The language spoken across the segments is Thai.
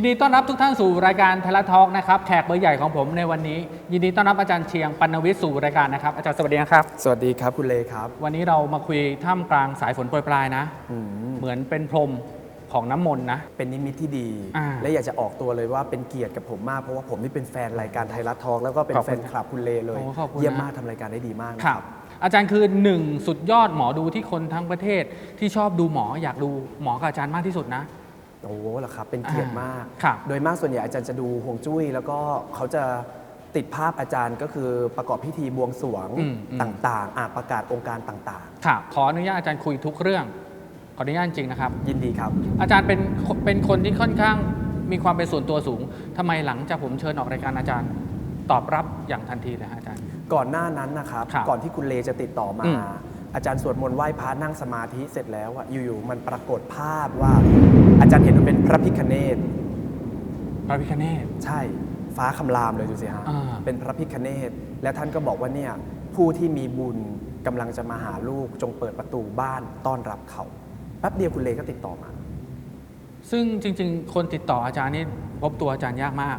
ยินดีต้อนรับทุกท่านสู่รายการไทยรัฐทอล์กนะครับแขกเบอร์ใหญ่ของผมในวันนี้ ยินดีต้อนรับอาจารย์เชียงปัณวิทย์สู่รายการนะครับอาจารย์สวัสดีนะครับ สวัสดีครับคุณเลครับ วันนี้เรามาคุยท่ามกลางสายฝนโปรยปลายนะอืมเหมือนเป็นพรมของน้ำมนต์นะ เป็นนิมิตที่ดีอ่าและอยากจะออกตัวเลยว่าเป็นเกียรติกับผมมาก เพราะว่าผมนี่เป็นแฟนรายการไทยรัฐทอล์กแล้วก็เป็นขอบแฟคุณนคลับคุณเลเลยโอ้ขอบคุณนะเยี่ยมมากทำรายการได้ดีมากนะครับอาจารย์คือหนึ่งสุดยอดหมอดูที่คนทั้งประเทศที่ชอบดูหมออยากดูหมอกับอาจารย์มากที่สุดนะ โอ้โหเหรอครับ เป็นเกียรติมาก ครับโดยมากส่วนใหญ่อาจารย์จะดูห่วงจุ้ย แล้วก็เขาจะติดภาพอาจารย์ก็คือประกอบพิธีบวงสรวงอืมอืม ต่างๆอะประกาศองค์การต่างค่ะขออนุญาตอาจารย์คุยทุกเรื่อง ขออนุญาตจริงๆนะครับ ๆ ยินดีครับ อาจารย์เป็นเป็นคนที่ค่อนข้างมีความเป็นส่วนตัวสูงทำไมหลังจากผมเชิญออกรายการอาจารย์ ตอบรับอย่างทันทีเลยฮะอาจารย์ ก่อนหน้านั้นนะครับ ครับก่อนที่คุณเลจะติดต่อมา อืม อาจารย์สวดมนต์ไหว้พระนั่งสมาธิเสร็จแล้วอะอยู่ๆมันปรากฏภาพว่า อาจารย์เห็นมันเป็นพระพิคเนตพระพิคเนต ใช่ฟ้าคำรามเลยดูสิฮะอ่า เป็นพระพิคเนตและท่านก็บอกว่าเนี่ยผู้ที่มีบุญกำลังจะมาหาลูกจงเปิดประตูบ้านต้อนรับเขาแป๊บเดียวคุณเลก็ติดต่อมา ซึ่งจริง ๆ คนติดต่ออาจารย์นี่พบตัวอาจารย์ยากมาก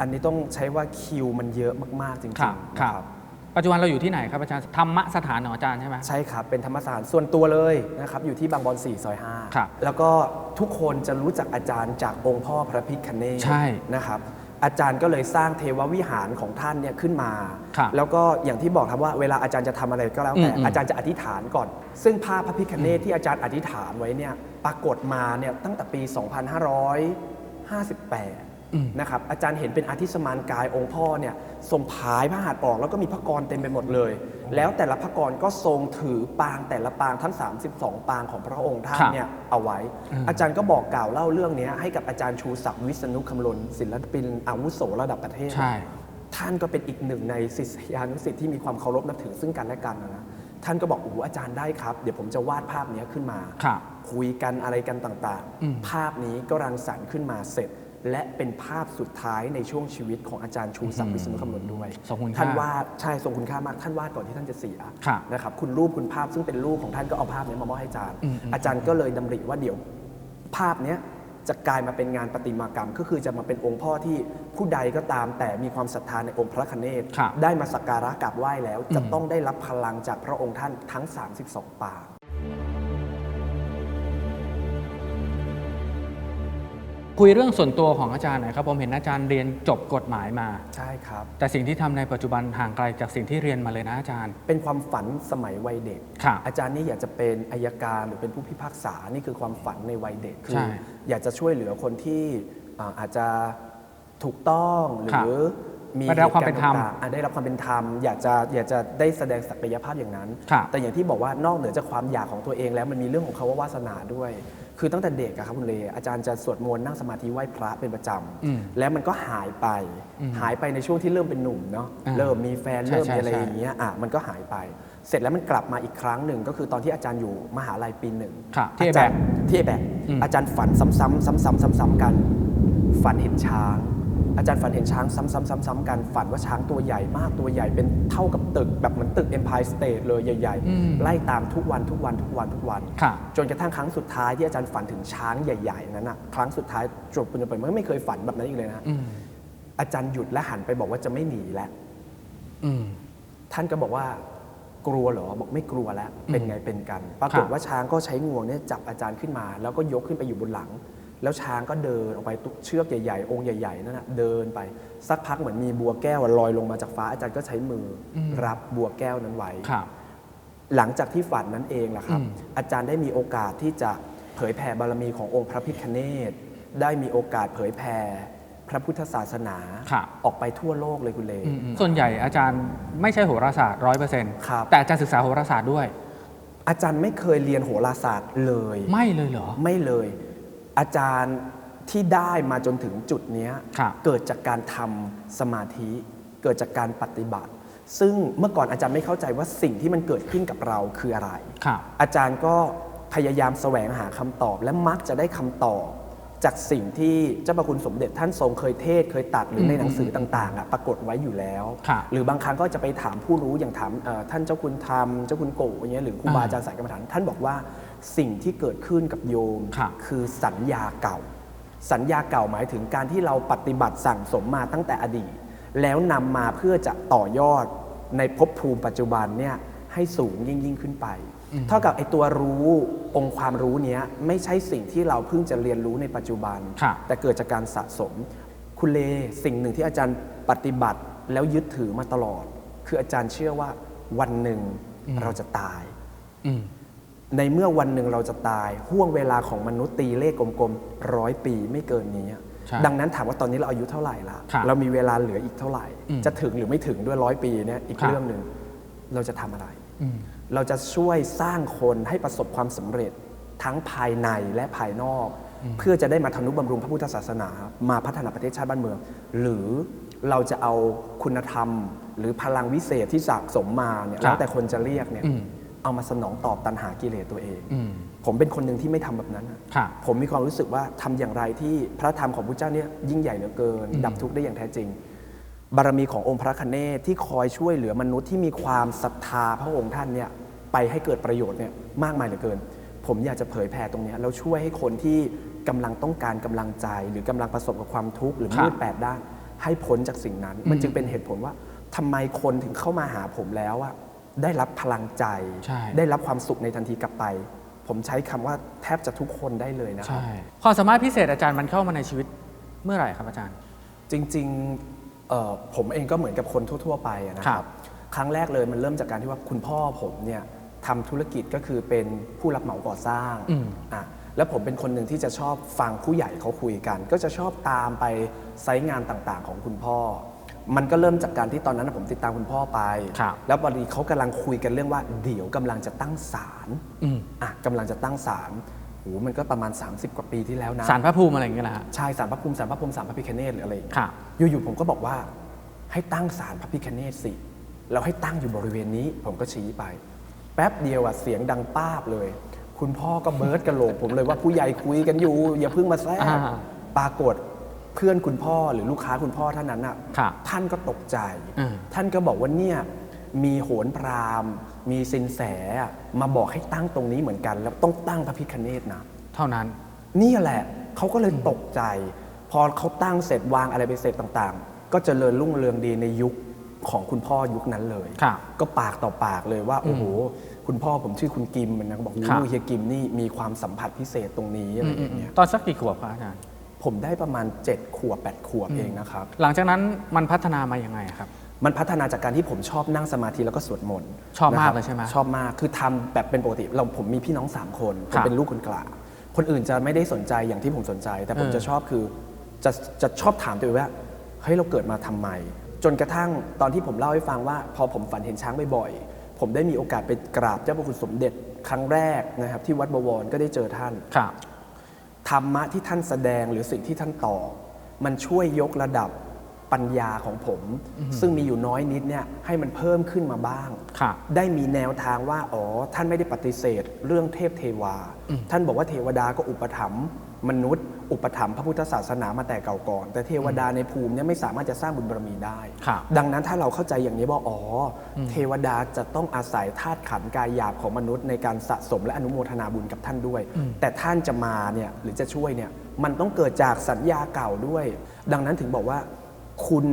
อันนี้ต้องใช้ว่าคิวมันเยอะมากๆจริงครับๆครับ นะ ปัจจุบันเราอยู่ที่ไหนครับอาจารย์ธรรมสถานของอาจารย์ใช่ไหม ใช่ครับ เป็นธรรมศาสตร์ส่วนตัวเลยนะครับอยู่ที่บางบอน4ซอยครับ5แล้วก็ทุกคนจะรู้จักอาจารย์จากองค์พ่อพระพิคเนตใช่นะครับอาจารย์ก็เลยสร้างเทววิหารของท่านเนี่ยขึ้นมา ครับแล้วก็อย่างที่บอกครับว่าเวลาอาจารย์จะทำอะไรก็แล้วแต่อืมอืมอาจารย์จะอธิษฐานก่อน ซึ่งภาพพระพิคเนตที่อาจารย์อธิษฐานไว้เนี่ยปรากฏมาเนี่ยตั้งแต่ปี 2558 นะครับอาจารย์เห็นเป็นอาทิสมานกายองค์พ่อเนี่ยทรงผายพระหัตถ์ออกแล้วก็มีพระกรเต็มไปหมดเลย แล้วแต่ละพระกรก็ทรงถือปางแต่ละปางทั้ง 32 ปางของพระองค์ท่านครับเนี่ยเอาไว้อืมอาจารย์ก็บอกกล่าวเล่าเรื่องนี้ให้กับอาจารย์ชูศักดิ์วิษณุคำลนศิลปินอาวุโสระดับประเทศใช่ท่านก็เป็นอีกหนึ่งในศิษยานุศิษย์ที่มีความเคารพนับถือซึ่งกันและกันนะนะท่านก็บอกโอ้โหอาจารย์ได้ครับ เดี๋ยวผมจะวาดภาพนี้ขึ้นมาครับคุยกันอะไรกันต่างอืมๆภาพนี้ก็รังสรรค์ขึ้นมาเสร็จ และเป็นภาพสุดท้ายในช่วงชีวิตของอาจารย์ชูศักดิ์วิษณุคำนวณด้วยทรงคุณค่าท่านวาดใช่ทรงคุณค่ามากท่านวาดก่อนที่ท่านจะเสียครับนะครับคุณรูปคุณภาพซึ่งเป็นรูปของท่านก็เอาภาพนี้มามอบให้อาจารย์ อืมอืม อาจารย์ก็เลยดำริว่าเดี๋ยว ภาพเนี้ยจะกลายมาเป็นงานประติมากรรม ก็คือจะมาเป็นองค์พ่อที่ผู้ใดก็ตามแต่มีความศรัทธาในองค์พระคเนศครับได้มาสักการะกราบไหว้แล้ว จะอืมต้องได้รับพลังจากพระองค์ท่านทั้ง 32 ปาง คุยเรื่องส่วนตัวของอาจารย์หน่อยครับผมเห็นอาจารย์เรียนจบกฎหมายมา ใช่ครับ แต่สิ่งที่ทำในปัจจุบันห่างไกลจากสิ่งที่เรียนมาเลยนะอาจารย์ เป็นความฝันสมัยวัยเด็ก ครับอาจารย์นี่อยากจะเป็นอายการหรือเป็นผู้พิพากษานี่คือความฝันในวัยเด็กคืใช่อยากจะช่วยเหลือคนที่อ่าอาจจะถูกต้องหครัรืบ อ มีได้รับความเป็นธรรมหตุกณ์ต่างๆอะได้รับความเป็นธรรมอยากจะอยากจะได้แสดงศักยภาพอย่างนั้นครับแต่อย่างที่บอกว่านอกเหนือจากความอยากของตัวเองแล้วมันมีเรื่องของคาว่าวาสนาด้วย คือตั้งแต่เด็กอะครับคุณเลอาจารย์จะสวดมนต์นั่งสมาธิไหว้พระเป็นประจอืมำแล้วมันก็หายไปอืมหายไปในช่วงที่เริ่มเป็นหนุ่มเนาะอ่าเริ่มมีแฟนใช่เริ่มใช่มีอะไรใช่อย่างเงี้ยอะมันก็หายไป เสร็จแล้วมันกลับมาอีกครั้งหนึ่งก็คือตอนที่อาจารย์อยู่มหาลัยปีหนึ่งครับที่อาจารย์แบกที่แบกอืมอาจารย์ฝันซ้ำๆซ้ำๆซ้ำๆกัน ฝันเห็นช้าง อาจารย์ฝันเห็นช้างซ้ำๆซ้ำๆกันฝันว่าช้างตัวใหญ่มากตัวใหญ่เป็นเท่ากับตึกแบบเหมือนตึก Empire State เลยใหญ่ อืมๆ ไล่ตามทุกวันทุกวันทุกวันทุกวันครับจนกระทั่งครั้งสุดท้ายที่อาจารย์ฝันถึงช้างใหญ่ ๆ นั้นอะครั้งสุดท้ายจบปุญญไปมันไม่เคยฝันแบบนั้นอีกเลยนะอืมอาจารย์หยุดและหันไปบอกว่าจะไม่หนีแล้ว อืม ท่านก็บอกว่ากลัวเหรอบอกไม่กลัวแล้วเป็นไงเป็นกัน ปรากฏครับว่าช้างก็ใช้งวงเนี่ยจับอาจารย์ขึ้นมา แล้วก็ยกขึ้นไปอยู่บนหลัง แล้วช้างก็เดินออกไปตุกเชือกใหญ่ๆ องค์ใหญ่ๆนั่นนะเดินไปสักพักเหมือนมีบัวแก้วลอยลงมาจากฟ้าอาจารย์ก็ใช้มืออม รับบัวแก้วนั้นไว้ ครับ หลังจากที่ฝันนั้นเองล่ะครับ อืม อาจารย์ได้มีโอกาสที่จะเผยแผ่บารมีขององค์พระพิฆเนศได้มีโอกาสเผยแผ่พระพุทธศาสนา ครับออกไปทั่วโลกเลยคุณเล อืมอืมส่วนใหญ่อาจารย์ไม่ใช่โหราศาสตร์ร้อยเปอร์เซ็นต์ครับ แต่อาจารย์ศึกษาโหราศาสตร์ด้วย อาจารย์ไม่เคยเรียนโหราศาสตร์เลย ไม่เลยเหรอ ไม่เลย อาจารย์ที่ได้มาจนถึงจุดเนี้ยครับเกิดจากการทำสมาธิ เกิดจากการปฏิบัติ ซึ่งเมื่อก่อนอาจารย์ไม่เข้าใจว่าสิ่งที่มันเกิดขึ้นกับเราคืออะไรครับอาจารย์ก็พยายามแสวงหาคำตอบ และมักจะได้คำตอบจากสิ่งที่เจ้าพระคุณสมเด็จท่านทรงเคยเทศน์เคยตัดหรือในหนังสือต่างๆอะปรากฏไว้อยู่แล้วครับหรือบางครั้งก็จะไปถามผู้รู้อย่างถามเอ่อท่านเจ้าคุณธรรม เจ้าคุณโกอย่างเงี้ยหรือครูบาอาจารย์สายกรรมฐานท่านบอกว่า สิ่งที่เกิดขึ้นกับโยมครับคือสัญญาเก่า สัญญาเก่าหมายถึงการที่เราปฏิบัติสั่งสมมาตั้งแต่อดีต แล้วนำมาเพื่อจะต่อยอดในภพภูมิปัจจุบันเนี่ยให้สูงยิ่งยิ่งขึ้นไป เท่ากับไอตัวรู้องค์ความรู้เนี้ยไม่ใช่สิ่งที่เราเพิ่งจะเรียนรู้ในปัจจุบัน ครับ แต่เกิดจากการสะสม คุณเลสิ่งหนึ่งที่อาจารย์ปฏิบัติแล้วยึดถือมาตลอด คืออาจารย์เชื่อว่าวันหนึ่งเราจะตาย อืม ในเมื่อวันหนึ่งเราจะตายห่วงเวลาของมนุษย์ตีเลขกลมๆร้อยปีไม่เกินนี้ ใช่ดังนั้นถามว่าตอนนี้เราอายุเท่าไหร่ละครับเรามีเวลาเหลืออีกเท่าไหร่ อืมจะถึงหรือไม่ถึงด้วยร้อยปีเนี่ยอีกครับ เรื่องหนึ่งเราจะทำอะไร อืม เราจะช่วยสร้างคนให้ประสบความสำเร็จทั้งภายในและภายนอก เพื่อจะได้มาทนุบำรุงพระพุทธศาสนา มาพัฒนาประเทศชาติบ้านเมือง หรือเราจะเอาคุณธรรม หรือพลังวิเศษที่สะสมมาเนี่ยครับแล้วแต่คนจะเรียกเนี่ยอืม เอามาสนองตอบตัณหากิเลสตัวเอง อืม ผมเป็นคนหนึ่งที่ไม่ทำแบบนั้นอะครับ ผมมีความรู้สึกว่าทำอย่างไรที่พระธรรมของพระเจ้าเนี่ยยิ่งใหญ่เหลือเกิน ดับทุกข์ได้อย่างแท้จริง บารมีขององค์พระคเนศที่คอยช่วยเหลือมนุษย์ที่มีความศรัทธาพระองค์ท่านเนี่ยไปให้เกิดประโยชน์เนี่ยมากมายเหลือเกิน ผมอยากจะเผยแผ่ตรงเนี้ยแล้วช่วยให้คนที่กำลังต้องการกำลังใจ หรือกำลังประสบกับความทุกข์หรือครับมืดแปดด้านให้พ้นจากสิ่งนั้น มันจึงเป็นเหตุผลว่าทำไมคนถึงเข้ามาหาผมแล้วอะ ได้รับพลังใจ ใช่ ได้รับความสุขในทันทีกลับไป ผมใช้คำว่าแทบจะทุกคนได้เลยนะครับใช่ความสามารถพิเศษอาจารย์มันเข้ามาในชีวิตเมื่อไหร่ครับอาจารย์ จริงๆเอ่อผมเองก็เหมือนกับคนทั่ว ๆ ไปอะนะคครัรับ บ ครั้งแรกเลยมันเริ่มจากการที่ว่าคุณพ่อผมเนี่ยทำธุรกิจก็คือเป็นผู้รับเหมาก่อสร้างอืม อะแล้วผมเป็นคนหนึ่งที่จะชอบฟังผู้ใหญ่เขาคุยกัน ก็จะชอบตามไปไซต์งานต่างๆ ของคุณพ่อ มันก็เริ่มจากการที่ตอนนั้นนะผมติดตามคุณพ่อไป ครับแล้วพอดีเขากำลังคุยกันเรื่องว่า เดี๋ยวกำลังจะตั้งศาลอืม อะกำลังจะตั้งศาลโหมันก็ประมาณ 30 กว่าปีที่แล้วนะสารพระภูมิอะไรอย่างเงี้ยแหละฮะ ใช่สารพระภูมิสารพระพรหมสารพระพิคเนตหรืออะไรอย่างเงี้ยครับ อยู่ๆผมก็บอกว่าให้ตั้งศาลพระพิคเนตสิแล้วให้ตั้งอยู่บริเวณนี้ ผมก็ชี้ไป แป๊บเดียวอะเสียงดังป้าบเลย คุณพ่อก็เบิร์ดกระโหลกผมเลยว่าผู้ใหญ่คุยกันอยู่ อย่าเพิ่งมาแทรกอ่า ปรากฏ เพื่อนคุณพ่อหรือลูกค้าคุณพ่อท่านนั้นอะครับท่านก็ตกใจ อืม ท่านก็บอกว่าเนี่ยมีโหนพราหมณ์ มีสินแสอะมาบอกให้ตั้งตรงนี้เหมือนกัน แล้วต้องตั้งพระพิคเนตนะ เท่านั้น นี่แหละเขาก็เลยตกใจ พอเขาตั้งเสร็จวางอะไรไปเสร็จต่างๆ ก็เจริญรุ่งเรืองดีในยุคของคุณพ่อยุคนั้นเลย ครับก็ปากต่อปากเลยว่า โอ้โห คุณพ่อผมชื่อคุณกิมมันนะก็บอกครับโอ้เฮียกิมนี่มีความสัมผัสพิเศษตรงนี้อะไรอย่างเงี้ย ตอนสักกี่ขวบครับอาจารย์ ผมได้ประมาณ 7 ขวบ8ขวบเองนะครับ หลังจากนั้นมันพัฒนามาอย่างไงครับ มันพัฒนาจากการที่ผมชอบนั่งสมาธิแล้วก็สวดมนต์ชอบมากนะครับเลยใช่ไหมชอบมากคือทำแบบเป็นปกติเราผมมีพี่น้อง 3 คนผครัมบเป็นลูกคนกลางคนอื่นจะไม่ได้สนใจอย่างที่ผมสนใจ แต่ผมเออจะชอบคือจะจะชอบถามตัวเองว่าเฮ้ยเราเกิดมาทำไม จนกระทั่งตอนที่ผมเล่าให้ฟังว่า พอผมฝันเห็นช้างบ่อยๆผมได้มีโอกาสไปกราบเจ้าพระคุณสมเด็จครั้งแรกนะครับที่วัดบวรก็ได้เจอท่านครับ ธรรมะที่ท่านแสดงหรือสิ่งที่ท่านตอบมันช่วยยกระดับปัญญาของผม ซึ่งมีอยู่น้อยนิดเนี่ยให้มันเพิ่มขึ้นมาบ้างครับได้มีแนวทางว่า อ๋อ ท่านไม่ได้ปฏิเสธ เรื่องเทพเทวา ท่านบอกว่าเทวดาก็อุปถัมภ์ มนุษย์ อุปถัมภ์พระพุทธศาสนามาแต่เก่าก่อน แต่เทวดาในภูมิเนี่ยไม่สามารถจะสร้างบุญบารมีได้ ครับดังนั้นถ้าเราเข้าใจอย่างนี้ว่าอ๋ออเทวดาจะต้องอาศัยธาตุขันธ์กายหยาบของมนุษย์ในการสะสมและอนุโมทนาบุญกับท่านด้วย แต่ท่านจะมาเนี่ยหรือจะช่วยเนี่ยมันต้องเกิดจากสัญญาเก่าด้วย ดังนั้นถึงบอกว่า คุณ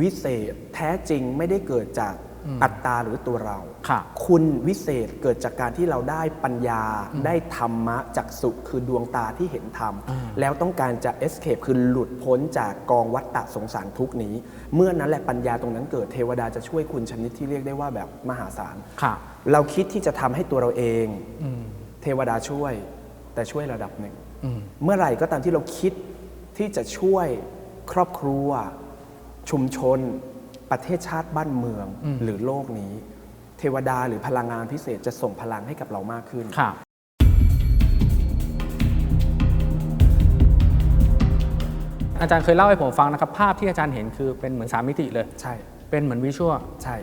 วิเศษแท้จริงไม่ได้เกิดจาก อัตตาหรือตัวเราครับคุณวิเศษเกิดจากการที่เราได้ปัญญาได้ธรรมะจากสุคือดวงตาที่เห็นธรรม แล้วต้องการจะ escape คือหลุดพ้นจากกองวัฏฏะสงสารทุกข์นี้ เมื่อนั้นแหละปัญญาตรงนั้นเกิดเทวดาจะช่วยคุณชนิดที่เรียกได้ว่าแบบมหาศาลครับเราคิดที่จะทำให้ตัวเราเองอืมเทวดาช่วย แต่ช่วยระดับหนึ่งอืมเมื่อไหร่ก็ตามที่เราคิดที่จะช่วยครอบครัวชุมชน ประเทศชาติบ้านเมืองอืมหรือโลกนี้ เทวดาหรือพลังงานพิเศษจะส่งพลังให้กับเรามากขึ้นครับอาจารย์เคยเล่าให้ผมฟังนะครับ ภาพที่อาจารย์เห็นคือเป็นเหมือนสามมิติเลย ใช่ เป็นเหมือนวิชวลใช่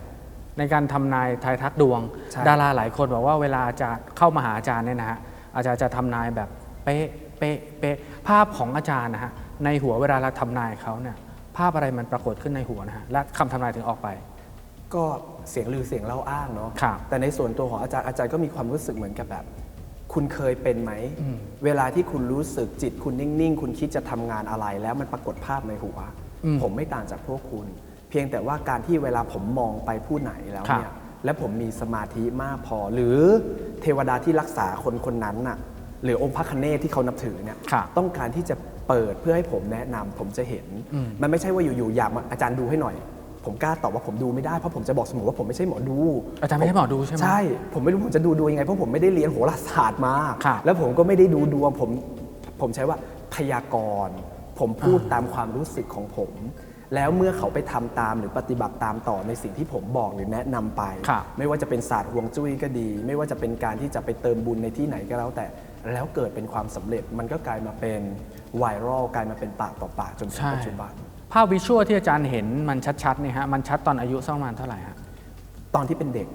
ในการทำนายทายทักดวงใช่ดาราหลายคนบอกว่าเวลาจะเข้ามาหาอาจารย์เนี่ยนะฮะอาจารย์จะทำนายแบบเป๊ะเป๊ะเป๊ะภาพของอาจารย์นะฮะในหัวเวลาเราทำนายเขาเนี่ย ภาพอะไรมันปรากฏขึ้นในหัวนะฮะและคำทำนายถึงออกไป ก็เสียงลือเสียงเล่าอ้างเนาะครับ แต่ในส่วนตัวของอาจารย์อาจารย์ก็มีความรู้สึกเหมือนกับแบบคคุณเคยเป็นไหม เวลาที่คุณรู้สึกจิตคุณนิ่งๆ คุณคิดจะทำงานอะไร แล้วมันปรากฏภาพในหัวอืมผมไม่ต่างจากพวกคุณ เพียงแต่ว่าการที่เวลาผมมองไปผู้ไหนแล้วเนี่ยและผมมีสมาธิมากพอ หรือเทวดาที่รักษาคนคนนั้นน่ะ หรือองค์พระคเนศที่เขานับถือเนี่ย ครับ ต้องการที่จะ เปิดเพื่อให้ผมแนะนำผมจะเห็นอืมมันไม่ใช่ว่าอยู่ๆอยากมาอาจารย์ดูให้หน่อย ผมกล้าตอบว่าผมดูไม่ได้เพราะผมจะบอกเสมอว่าผมไม่ใช่หมอดูอาจารย์ไม่ใช่หมอดูใช่ไหมใช่ ผมไม่รู้ผมจะดูดวงยังไงเพราะผมไม่ได้เรียนโหราศาสตร์มา ครับแล้วผมก็ไม่ได้ดูดวงผมผมใช้ว่าพยากรณ์ ผมพูดตามความรู้สึกของผม แล้วเมื่อเขาไปทำตามหรือปฏิบัติตามต่อในสิ่งที่ผมบอกหรือแนะนำไป ครับ ไม่ว่าจะเป็นศาสตร์ฮวงจุ้ยก็ดี ไม่ว่าจะเป็นการที่จะไปเติมบุญในที่ไหนก็แล้วแต่ แล้วเกิดเป็นความสำเร็จมันก็กลายมาเป็นไวรัลกลายมาเป็นปากต่อปากจนถึงใช่ ปัจจุบัน ภาพวิชวลที่อาจารย์เห็นมันชัดๆเนี่ยฮะมันชัดตอนอายุสักประมาณเท่าไหร่ฮะตอนที่เป็นเด็ก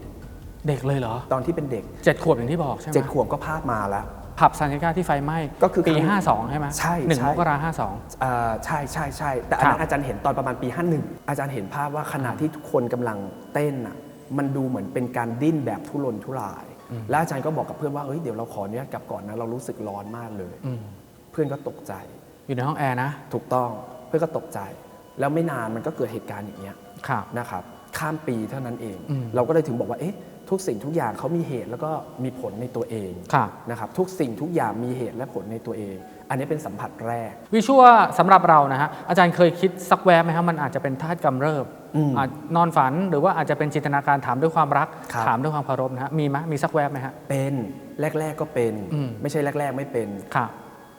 เด็กเลยเหรอตอนที่เป็นเด็กเจ็ดขวบอย่างที่บอกใช่ไหมเจ็ดขวบก็ภาพมาแล้ว ผับซานติก้าที่ไฟไหม้ก็คือปีครั้ง52ใช่ไหมใช่หนึ่งใช่ มกราห้าสองเอ่อใช่ใช่ใช่แต่อันนั้ครันบอาจารย์เห็นตอนประมาณปี 51 อาจารย์เห็นภาพว่าขณะที่ทุกคนกำลังเต้นอะมันดูเหมือนเป็นการดิ้นแบบทุรนทุราย แล้วอาจารย์ก็บอกกับเพื่อนว่าเอ้ยเดี๋ยวเราขออนุญาตกลับก่อนนะเรารู้สึกร้อนมากเลยอืมเพื่อนก็ตกใจ อยู่ในห้องแอร์นะ ถูกต้องเพื่อนก็ตกใจ แล้วไม่นานมันก็เกิดเหตุการณ์อย่างเงี้ยครับนะครับ ข้ามปีเท่านั้นเองอืมเราก็เลยถึงบอกว่าเอ๊ะทุกสิ่งทุกอย่างเขามีเหตุแล้วก็มีผลในตัวเองครับนะครับทุกสิ่งทุกอย่างมีเหตุและผลในตัวเอง อันนี้เป็นสัมผัสแรก วิชวลสำหรับเรานะฮะอาจารย์เคยคิดสักแวบไหมครับมันอาจจะเป็นธาตุกำเริบอืมอาจนอนฝันหรือว่าอาจจะเป็นจินตนาการถามด้วยความรักครับถามด้วยความเคารพนะฮะมีไหมมีสักแวบไหมฮะเป็นแรก ๆก็เป็นอืมไม่ใช่แรก ๆ ไม่เป็นครับ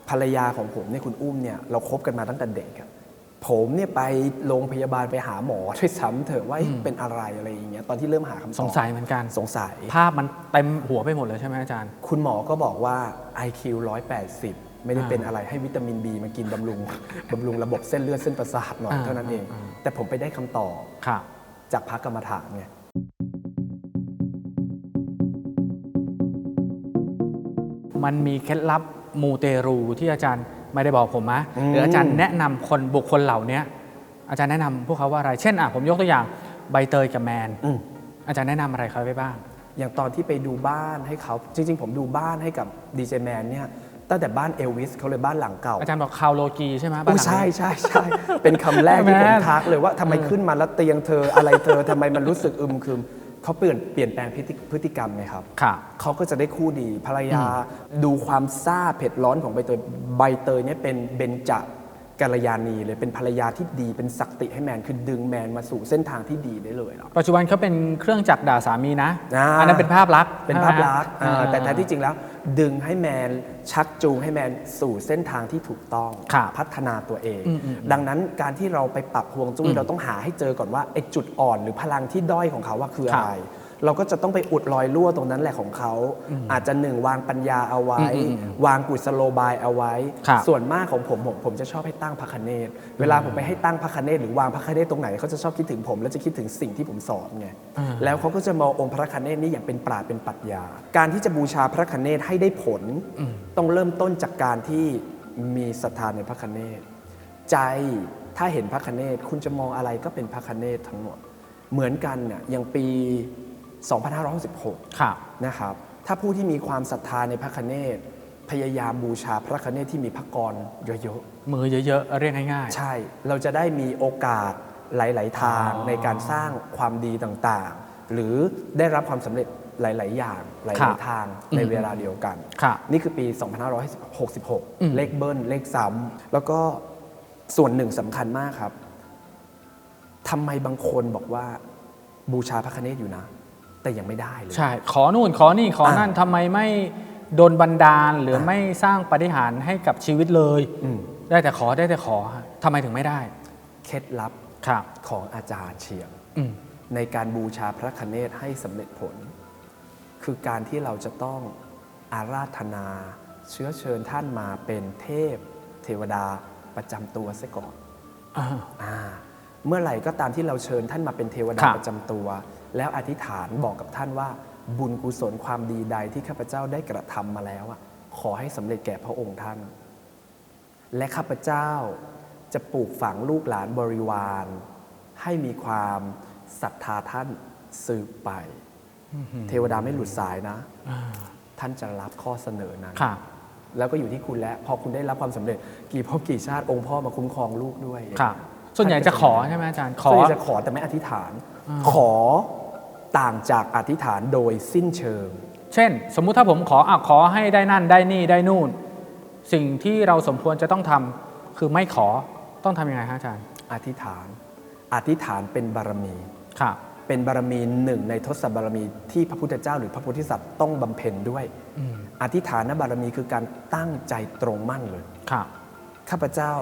ภรรยาของผมเนี่ยคุณอุ้มเนี่ยเราคบกันมาตั้งแต่เด็กอะ ผมเนี่ยไปโรงพยาบาลไปหาหมอด้วยซ้ำเถอะว่าเอ๊ะเป็นอะไรอะไรอย่างเงี้ยตอนที่เริ่มหาคำตอบสงสัยเหมือนกันสงสัย ภาพมันเต็มหัวไปหมดเลยใช่ไหมอาจารย์ คุณหมอก็บอกว่า IQ 180 ไม่ได้เป็นอะไรให้วิตามิน B มากินบำรุงบำรุงระบบเส้นเลือดเส้นประสาทหน่อยอ่าเท่านั้นเองอ่าแต่ผมไปได้คำตอบครับจากพระกรรมฐานไงมันมีเคล็ดลับมูเตรูที่อาจารย์ ไม่ได้บอกผมนะอืมหรืออาจารย์แนะนำคนบุคคลเหล่านี้อาจารย์แนะนำพวกเขาว่าอะไร เช่นอะผมยกตัวอย่างใบเตยกับแมนอืมอาจารย์แนะนำอะไรเขาไปบ้าง อย่างตอนที่ไปดูบ้านให้เขาจริง ๆ ผมดูบ้านให้กับดีเจแมนเนี่ยตั้งแต่บ้านเอลวิสเขาเลยบ้านหลังเก่า อาจารย์บอกคาวโลกีใช่ไหมบ้านอุ้หยลังใช่นี้ใช่ใช่เป็นคำแรกที่ผมแม่ทักเลยว่าทำไมขึ้นมาแล้วเตียงเธออะไรเธอทำไมมันรู้สึกอึมครึม เขาเปลี่ยนเปลี่ยนแปลงพฤติพฤติกรรมไงครับ ค่ะ เขาก็จะได้คู่ดีภรรยา ดูความซ่าเผ็ดร้อนของใบเตยใบเตยเนี่ยเป็นเบญจกัลยาณีเลยเป็นภรรยาที่ดีเป็นศักติให้แมนคือดึงแมนมาสู่เส้นทางที่ดีได้เลยเหรอ ปัจจุบันเขาเป็นเครื่องจักรด่าสามีนะอ่าอันนั้นเป็นภาพลักษณ์เป็นภาพลักษณ์ใช่ไหมอ่าฮะแต่แต่ที่จริงแล้ว ดึงให้แมนชักจูงให้แมนสู่เส้นทางที่ถูกต้องครับพัฒนาตัวเองอืมอืมดังนั้นการที่เราไปปรับฮวงจุ้ยเราต้องหาให้เจอก่อนว่าไอ้จุดอ่อนหรือพลังที่ด้อยของเขาว่าคืออะไร เราก็จะต้องไปอุดรอยรั่วตรงนั้นแหละของเขา อาจจะหนึ่งวางปัญญาเอาไว้อืมอืมอืมวางกุศโลบายเอาไว้ครับส่วนมากของผมผมผมจะชอบให้ตั้งพระคเนศเวลาผมไปให้ตั้งพระคเนศหรือวางพระคเนศตรงไหนเขาจะชอบคิดถึงผม แล้วจะคิดถึงสิ่งที่ผมสอนไงอ่าแล้วเขาก็จะมององค์พระคเนศนี้อย่างเป็นปราดเป็นปรัชญา การที่จะบูชาพระคเนศให้ได้ผลต้องเริ่มต้นจากการที่มีศรัทธาในพระคเนศใจถ้าเห็นพระคเนศคุณจะมองอะไรก็เป็นพระคเนศทั้งหมด เหมือนกันเนี่ยอย่างปี 2566ครับนะครับถ้าผู้ที่มีความศรัทธาในพระคเนศพยายามบูชาพระคเนศที่มีพระกรเยอะมือเยอะๆเรียกง่ายๆ ใช่ เราจะได้มีโอกาสหลาย ๆ ทางอ๋อในการสร้างความดีต่างๆ หรือได้รับความสำเร็จหลาย ๆ อย่างหครัลายบๆทางในเวลาเดียวกันครับนี่คือปีอืม2566 เลขเบิ้ลเลขซ้ำแล้วก็ส่วนหนึ่งสำคัญมากครับทำไมบางคนบอกว่าบูชาพระคเนศอยู่นะ แต่ยังไม่ได้เลยๆใช่ ขอนู่นขอนี่ขอนั่นทำไมไม่โดนบันดาลหรือไม่สร้างปาฏิหารย์ให้กับชีวิตเลยอืม ได้แต่ขอได้แต่ขอฮะทำไมถึงไม่ได้ เคล็ดลับครับ ของอาจารย์เชียง อืม ในการบูชาพระคเนศให้สำเร็จผล คือการที่เราจะต้องอาราธนา เชื้อเชิญท่านมาเป็นเทพ เทวดาประจำตัวซะก่อนอ่าอาเมื่อไหร่ก็ตามที่เราเชิญท่านมาเป็นเทวดาครับ ประจำตัว แล้วอธิษฐานบอกกับท่านว่า บุญกุศลความดีใดที่ข้าพเจ้าได้กระทำมาแล้วอะขอให้สำเร็จแก่พระองค์ท่าน และข้าพเจ้าจะปลูกฝังลูกหลานบริวาร ให้มีความศรัทธาท่านสืบไป เทวดาไม่หลุดสายนะอ่าท่านจะรับข้อเสนอนั้นค่ะแล้วก็อยู่ที่คุณแล้ว พอคุณได้รับความสำเร็จ กี่ภพกี่ชาติองค์พ่อมาคุ้มครองลูกด้วยครับส่วนใหญ่จะขอใช่ไหมอาจารย์ขอส่วนใหญ่จะขอแต่ไม่อธิษฐาน ขอ ต่างจากอธิษฐานโดยสิ้นเชิง เช่น สมมุติถ้าผมขออะขอให้ได้นั่นได้นี่ได้นู่น สิ่งที่เราสมควรจะต้องทำคือไม่ขอต้องทำยังไงฮะอาจารย์ อธิษฐาน อธิษฐานเป็นบารมีครับเป็นบารมีหนึ่งในทศบารมีที่พระพุทธเจ้าหรือพระโพธิสัตว์ต้องบำเพ็ญด้วยอืมอธิษฐานบารมีคือการตั้งใจตรงมั่นเลยครับข้าพเจ้า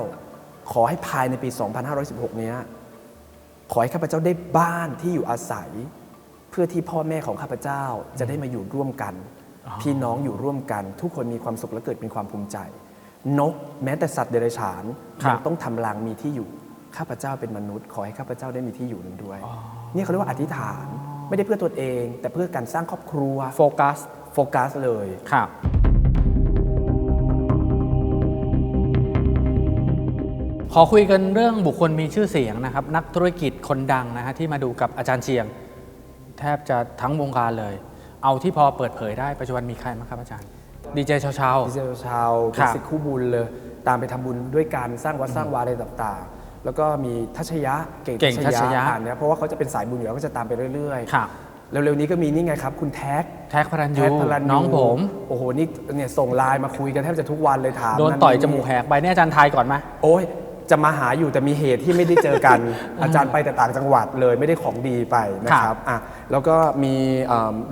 ขอให้ภายในปี 2516 เนี้ย ขอให้ข้าพเจ้าได้บ้านที่อยู่อาศัย เพื่อที่พ่อแม่ของข้าพเจ้าจะได้มาอยู่ร่วมกันอ๋อพี่น้องอยู่ร่วมกัน ทุกคนมีความสุขและเกิดเป็นความภูมิใจ นกแม้แต่สัตว์เดรัจฉานยังต้องทำรังมีที่อยู่ข้าพเจ้าเป็นมนุษย์ ขอให้ข้าพเจ้าได้มีที่อยู่นั้นด้วยนี่เขาเรียกว่าอธิษฐานไม่ได้เพื่อตัวเอง แต่เพื่อการสร้างครอบครัวโฟกัสโฟกัสเลยครับขอคุยกันเรื่องบุคคลมีชื่อเสียงนะครับ นักธุรกิจคนดังนะฮะที่มาดูกับอาจารย์เชียง แทบจะทั้งวงการเลย เอาที่พอเปิดเผยได้ปัจจุบันมีใครบ้างครับอาจารย์ ดีเจชาวดิเจลชาวเป็คนรับสิทธิคู่บุญเลย ตามไปทำบุญด้วยการสร้างวัดสร้างวาอะไรต่างๆ แล้วก็มีทัชยะเก่งเก่งทัชยะอ่านเนี่ยเพราะว่าเขาจะเป็นสายบุญอยู่แล้วก็จะตามไปเรื่อยครับๆเร็วๆนี้ก็มีนี่ไงครับ คุณแท็กแท็กพระรันยูแท็กพลันยูน้องผม โอ้โห นี่เนี่ยส่งไลน์มาคุยกันแทบจะทุกวันเลยถาม โดนต่อยจมูกแหกไปเนี่ยอาจารย์ทายก่อนไหมโอ้ย จะมาหาอยู่แต่มีเหตุที่ไม่ได้เจอกัน อาจารย์ไปแต่ต่างจังหวัดเลยไม่ได้ของดีไปนะคครัรับบอะแล้วก็มี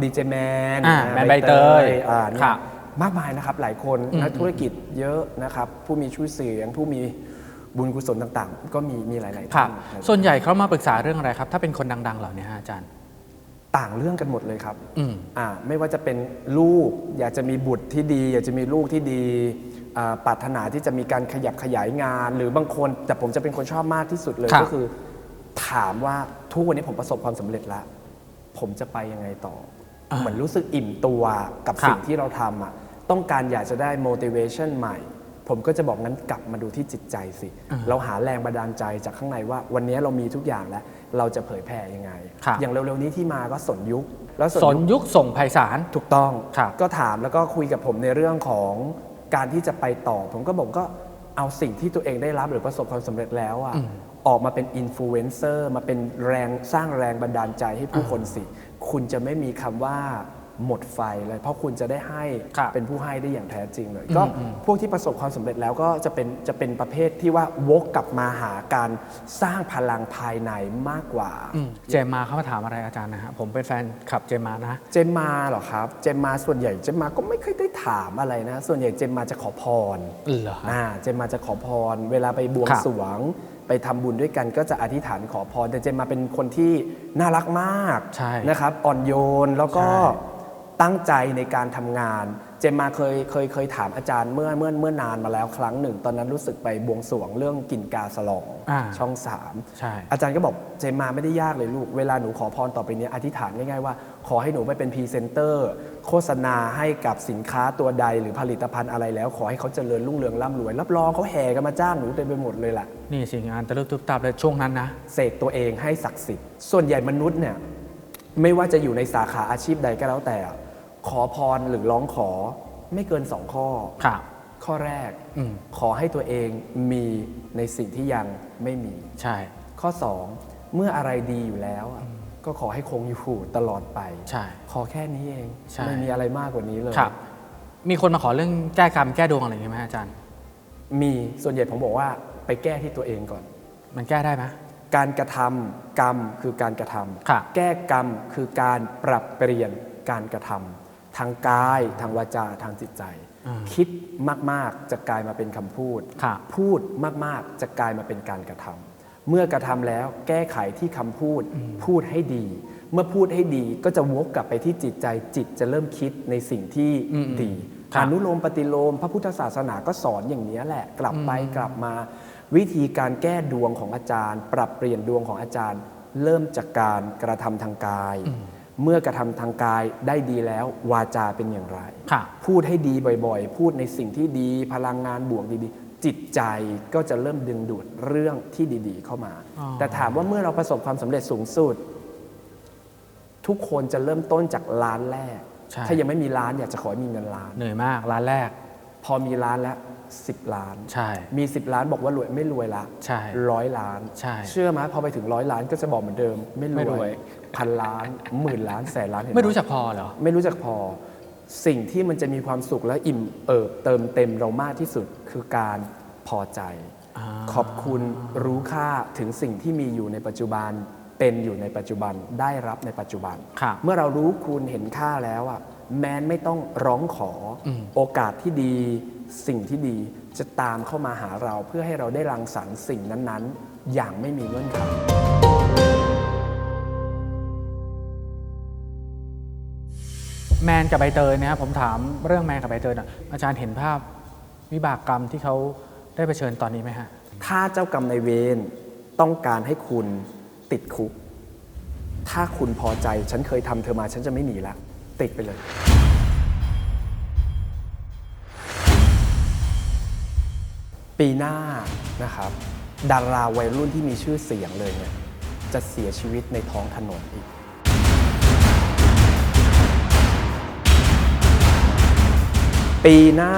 ดีเจแมนอ่าแมนใบเตยอ่าเนี่ยครับมากมายนะครับหลายคนอืมนักธุรกิจเยอะนะครับผู้มีชื่อเสียงผู้มีบุญกุศลต่างๆ ก็มีมีหลายๆครัท่าบนส่วนใหญ่เขามาปรึกษาเรื่องอะไรครับ ถ้าเป็นคนดัง ๆ เหล่านี้ฮะอาจารย์ ต่างเรื่องกันหมดเลยครับอืมอ่าไม่ว่าจะเป็นลูก อยากจะมีบุตรที่ดี อยากจะมีลูกที่ดีอ่าปรารถนาที่จะมีการขยับขยายงาน หรือบางคนแต่ผมจะเป็นคนชอบมากที่สุดเลยครับก็คือ ถามว่าทุกวันนี้ผมประสบความสำเร็จแล้ว ผมจะไปยังไงต่อ เหมือนรู้สึกอิ่มตัวกับครับสิ่งที่เราทำอะต้องการอยากจะได้ motivation ใหม่ ผมก็จะบอกงั้นกลับมาดูที่จิตใจสิ เราหาแรงบันดาลใจจากข้างในว่า วันนี้เรามีทุกอย่างแล้ว เราจะเผยแผ่ยังไง ครับ อย่างเร็วๆนี้ที่มาก็สนยุค แล้วสนยุคยุคส่งไพศาล ถูกต้อง ครับ ก็ถามแล้วก็คุยกับผมในเรื่องของการที่จะไปต่อ ผมก็บอกก็เอาสิ่งที่ตัวเองได้รับหรือประสบความสำเร็จแล้วอะออกมาเป็นอินฟลูเอนเซอร์มาเป็นแรงสร้างแรงบันดาลใจให้ผู้คนสิ คุณจะไม่มีคำว่า หมดไฟเลย เพราะคุณจะได้ให้ครับเป็นผู้ให้ได้อย่างแท้จริงเลย ก็พวกที่ประสบความสำเร็จแล้วก็จะเป็นจะเป็นประเภทที่ว่าวกกลับมาหาการสร้างพลังภายในมากกว่าอืมเจมมาเขามาถามอะไรอาจารย์นะฮะผมเป็นแฟนขับเจมมานะ เจมมาเหรอครับ เจมมาส่วนใหญ่เจมมาก็ไม่เคยได้ถามอะไรนะ ส่วนใหญ่เจมมาจะขอพรเหรอฮะอ่าเจมมาจะขอพร เวลาไปบวงครับสรวงไปทำบุญด้วยกันก็จะอธิษฐานขอพรแต่เจมมาเป็นคนที่น่ารักมากใช่นะครับอ่อนโยนแล้วก็ใช่ ตั้งใจในการทำงาน เจมมาเคยเคยเคยถามอาจารย์เมื่อเมื่อเมื่อนานมาแล้วครั้งหนึ่ง ตอนนั้นรู้สึกไปบวงสรวงเรื่องกินกาสลองอ่า ช่องสาม ใช่ อาจารย์ก็บอกเจมมาไม่ได้ยากเลยลูก เวลาหนูขอพรต่อไปเนี้ยอธิษฐานง่ายๆว่า ขอให้หนูไปเป็นพรีเซนเตอร์ โฆษณาให้กับสินค้าตัวใดหรือผลิตภัณฑ์อะไรแล้ว ขอให้เขาเจริญรุ่งเรืองร่ำรวย รับรองเขาแห่กันมาจ้างหนูเต็มไปหมดเลยล่ะ นี่สิงานตะลุกตุบตับเลยช่วงนั้นนะ เสกตัวเองให้ศักดิ์สิทธิ์ ส่วนใหญ่มนุษย์เนี่ยไม่ว่าจะอยู่ในสาขาอาชีพใดก็แล้วแต่อะ ขอพรหรือร้องขอไม่เกินสองข้อ ครับ ข้อแรกอืม ขอให้ตัวเองมีในสิ่งที่ยังไม่มี ใช่ ข้อ2เมื่ออะไรดีอยู่แล้วอะก็ขอให้คงอยู่ตลอดไป ใช่ ขอแค่นี้เองใช่ ไม่มีอะไรมากกว่านี้เลย ครับ มีคนมาขอเรื่องแก้กรรมแก้ดวงอะไรอย่างงี้ไหมอาจารย์ มีส่วนใหญ่ผมบอกว่าไปแก้ที่ตัวเองก่อน มันแก้ได้ไหม การกระทำกรรมคือการกระทำครับ แก้กรรมคือการปรับเปลี่ยนการกระทำ ทางกาย ทางวาจาทางจิตใจอ่าคิดมาก ๆ จะกลายมาเป็นคำพูดครับพูดมาก ๆ จะกลายมาเป็นการกระทำเมื่อกระทำแล้วแก้ไขที่คำพูด พูดให้ดี เมื่อพูดให้ดีก็จะวกกลับไปที่จิตใจจิตจะเริ่มคิดในสิ่งที่อืมดีครับอนุโลมปฏิโลม พระพุทธศาสนาก็สอนอย่างนี้แหละ กลับไปกลับมา วิธีการแก้ดวงของอาจารย์ ปรับเปลี่ยนดวงของอาจารย์ เริ่มจากการกระทำทางกาย เมื่อกระทำทางกายได้ดีแล้ววาจาเป็นอย่างไรครับพูดให้ดีบ่อยๆ พูดในสิ่งที่ดีพลังงานบวกดีๆ จิตใจก็จะเริ่มดึงดูดเรื่องที่ดีๆ เข้ามาอ๋อแต่ถามว่าเมื่อเราประสบความสำเร็จสูงสุด ทุกคนจะเริ่มต้นจากล้านแรกใช่ถ้ายังไม่มีล้านอยากจะขอให้มีเงินล้าน เหนื่อยมากร้านแรก พอมีล้านแล้ว10ล้าน ใช่ มี10ล้านบอกว่ารวยไม่รวยละ ใช่ร้อยล้าน ใช่ เชื่อไหมพอไปถึงร้อยล้านก็จะบอกเหมือนเดิม ไม่ไม่รรววยย พันล้านหมื่นล้านแสนล้านเห็นหไม่รู้จักพอเหรอ ไม่รู้จักพอ สิ่งที่มันจะมีความสุขและอิ่มเอิบเติมเต็มเรามากที่สุดคือการพอใจ อ่า ขอบคุณรู้ค่าถึงสิ่งที่มีอยู่ในปัจจุบันเป็นอยู่ในปัจจุบันได้รับในปัจจุบัน ครับ เมื่อเรารู้คุณเห็นค่าแล้วอะแม้นไม่ต้องร้องขออมโอกาสที่ดีสิ่งที่ดีจะตามเข้ามาหาเราเพื่อให้เราได้รังสรรค์สิ่งนั้นๆ อย่างไม่มีเงื่อนไข แมนกับใบเตยนะครับผมถามเรื่องแมนกับใบเตยนะอาจารย์เห็นภาพวิบากกรรมที่เขาได้เผชิญตอนนี้ไหมฮะถ้าเจ้ากรรมในายเวรต้องการให้คุณติดคุก ถ้าคุณพอใจฉันเคยทำเธอมาฉันจะไม่หนีละติดไปเลย ปีหน้านะครับ ดาราวัยรุ่นที่มีชื่อเสียงเลยเนี่ยจะเสียชีวิตในท้องถนนอีก ปีหน้า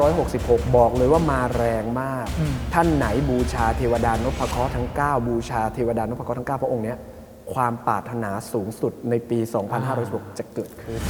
2566 บอกเลยว่ามาแรงมากอืมท่านไหนบูชาเทวดานพเคราะห์ทั้ง 9 บูชาเทวดานพเคราะห์ทั้ง 9 พระองค์เนี้ยความปรารถนาสูงสุดในปี 2566 จะเกิดขึ้น